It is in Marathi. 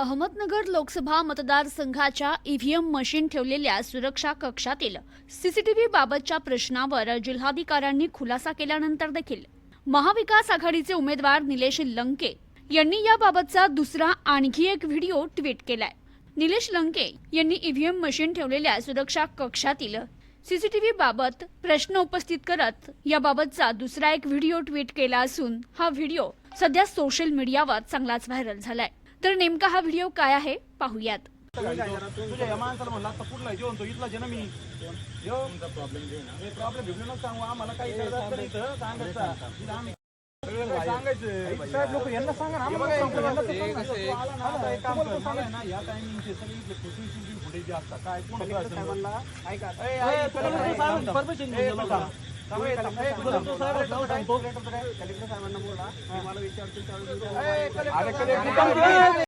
अहमदनगर लोकसभा मतदारसंघाच्या ईव्हीएम मशीन ठेवलेल्या सुरक्षा कक्षातील सीसीटीव्ही बाबतच्या प्रश्नावर जिल्हाधिकाऱ्यांनी खुलासा केल्यानंतर देखील महाविकास आघाडीचे उमेदवार निलेश लंके यांनी याबाबतचा दुसरा आणखी एक व्हिडिओ ट्विट केलाय. निलेश लंके यांनी ईव्हीएम मशीन ठेवलेल्या सुरक्षा कक्षातील सीसीटीव्ही बाबत प्रश्न उपस्थित करत याबाबतचा दुसरा एक व्हिडिओ ट्विट केला असून हा व्हिडिओ सध्या सोशल मीडियावर चांगलाच व्हायरल झालाय. तर नेमका हा व्हिडिओ काय आहे पाहूयात. तुझ्या या माणसाला म्हणला आता कुठला जेवण तो इथला ना मी प्रॉब्लेम सांगू आम्हाला काही सांगायचं काय కలెక్టర్ సార్ అన్న కూడా